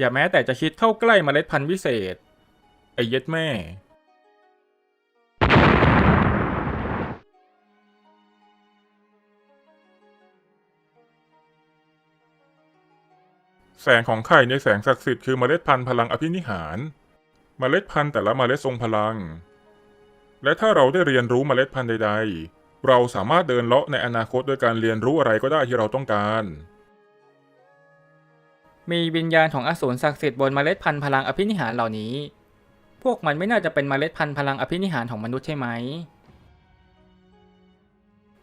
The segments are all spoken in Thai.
อย่าแม้แต่จะคิดเข้าใกล้เมล็ดพันธุ์วิเศษ ไอ้เย็ดแม่ แสงของไข่ในแสงศักดิ์สิทธิ์คือเมล็ดพันธุ์พลังอภินิหาร เมล็ดพันธุ์แต่ละเมล็ดทรงพลัง และถ้าเราได้เรียนรู้เมล็ดพันธุ์ใด ๆ เราสามารถเดินเลาะในอนาคตโดยการเรียนรู้อะไรก็ได้ที่เราต้องการ มีวิญญาณของอสูรศักดิ์สิทธิ์บนเมล็ดพันธุ์พลังอภินิหารเหล่านี้ พวกมันไม่น่าจะเป็นเมล็ดพันธุ์พลังอภินิหารของมนุษย์ใช่ไหม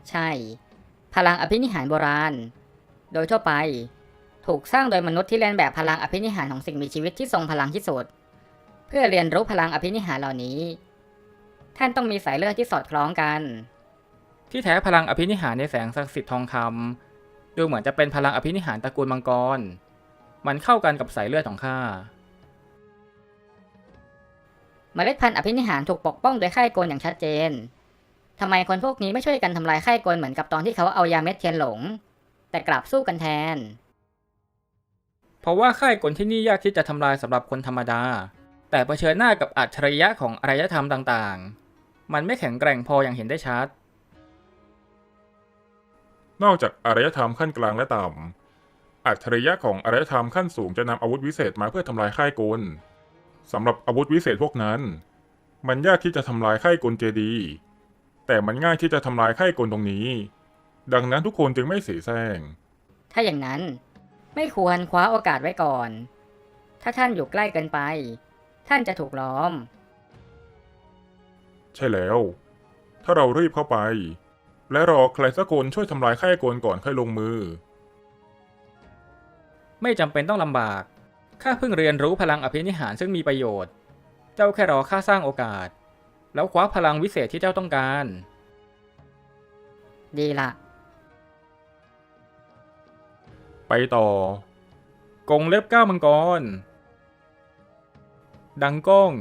ใช่ พลังอภินิหารโบราณ โดยทั่วไป ถูกสร้างโดยมนุษย์ที่เรียนแบบพลังอภินิหารของสิ่งมีชีวิตที่ทรงพลังที่สุด เพื่อเรียนรู้พลังอภินิหารเหล่านี้ ท่านต้องมีสายเลือดที่สอดคล้องกัน ที่แท้พลังอภินิหารในแสงศักดิ์สิทธิ์ทองคำดูเหมือนจะเป็นพลังอภินิหารตระกูลมังกร มันเข้ากันกับสายเลือดของข้า เมล็ดพันธุ์อภินิหารถูกปกป้องโดยค่ายกลอย่างชัดเจน ทำไมคนพวกนี้ไม่ช่วยกันทำลายค่ายกลเหมือนกับตอนที่เขาเอายาเม็ดเทียนหลง แต่กลับสู้กันแทน เพราะว่าค่ายกลที่นี่ยากที่จะทำลายสำหรับคนธรรมดา แต่เผชิญหน้ากับอัจฉริยะของอารยธรรมต่างๆ มันไม่แข็งแกร่งพออย่างเห็นได้ชัดนอกจากอารยธรรมขั้นกลางและต่ำ อัจฉริยะของอารยธรรมขั้นสูงจะนำอาวุธวิเศษมาเพื่อทำลายค่ายกลสำหรับอาวุธวิเศษพวกนั้น มันยากที่จะทำลายค่ายกลเจดีย์แต่มันง่ายที่จะทำลายค่ายกลตรงนี้ ดังนั้นทุกคนจึงไม่เสียแซงถ้าอย่างนั้นไม่ควรคว้าโอกาสไว้ก่อน ถ้าท่านอยู่ใกล้เกินไป ท่านจะถูกล้อม ใช่แล้ว ถ้าเรารีบเข้าไป และรอใครสักคนช่วยทำลายค่ายกลก่อนค่อยลงมือ ไม่จำเป็นต้องลำบากข้าเพิ่งเรียนรู้พลังอภินิหารซึ่งมีประโยชน์ เจ้าแค่รอข้าสร้างโอกาส แล้วคว้าพลังวิเศษที่เจ้าต้องการ ดีละไปต่อ กงเล็บก้าวมังกร ดังก้อง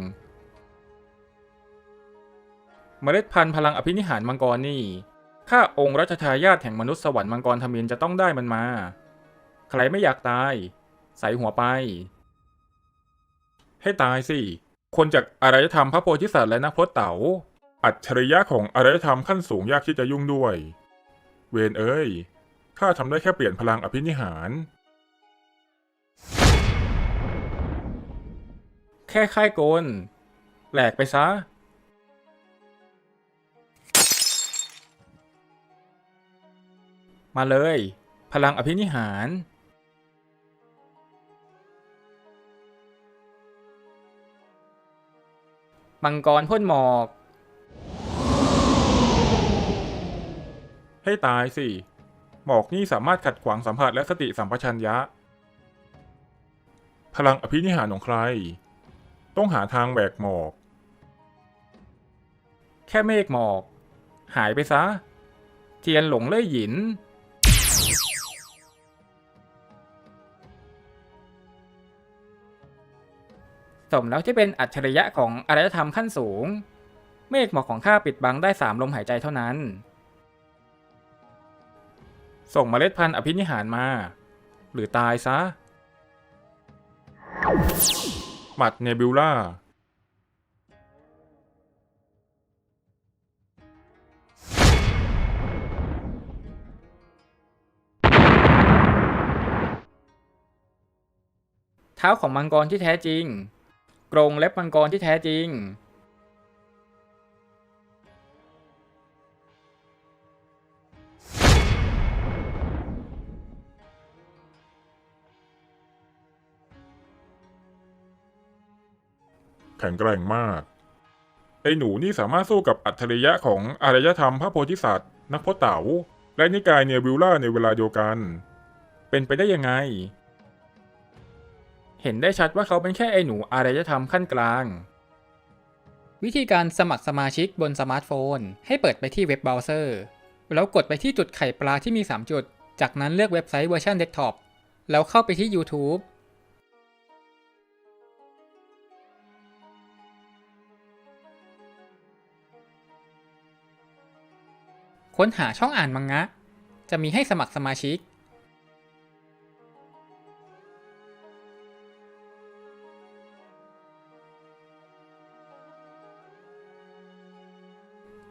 เมล็ดพันธุ์พลังอภินิหารมังกรนี่ ข้าองค์รัชทายาทแห่งมนุษย์สวรรค์มังกรธมินจะต้องได้มันมา ใครไม่อยากตาย ใส่หัวไป ให้ตายสิ คนจากอารยธรรมพระโพธิสัตว์และนักพรตเต๋า อัจฉริยะของอารยธรรมขั้นสูงยากที่จะยุ่งด้วย เวนเอ้ย ข้าทำได้แค่เปลี่ยนพลังอภินิหาร แค่ค่ายกลแหลกไปซะมาเลย พลังอภินิหาร มังกรพ่นหมอก ให้ตายสิ หมอกนี่สามารถขัดขวางสัมผัสและสติสัมปชัญญะ พลังอภินิหารของใคร ต้องหาทางแบกหมอก แค่เมฆหมอก หายไปซะ เทียนหลงเล่ยหยิน สมแล้วที่เป็นอัจฉริยะของอารยธรรมขั้นสูง เมฆหมอกของข้าปิดบังได้สามลมหายใจเท่านั้น ส่งเมล็ดพันธุ์อภินิหารมา หรือตายซะหมัดเนบิวล่า เท้าของมังกรที่แท้จริง กรงเล็บมังกรที่แท้จริง แข็งแกร่งมาก ไอ้หนูนี่สามารถสู้กับอัจฉริยะของอารยธรรมพระโพธิสัตว์ นักพรตเต๋า และนิกายเนบิวล่าในเวลาเดียวกัน เป็นไปได้ยังไง เห็นได้ชัดว่าเขาเป็นแค่ไอหนูอารยธรรมขั้นกลาง วิธีการสมัครสมาชิกบนสมาร์ทโฟน ให้เปิดไปที่เว็บเบราว์เซอร์ แล้วกดไปที่จุดไข่ปลาที่มี 3 จุด จากนั้นเลือกเว็บไซต์เวอร์ชันเดสก์ท็อปแล้วเข้าไปที่ YouTube ค้นหาช่องอ่านมังงะ จะมีให้สมัครสมาชิก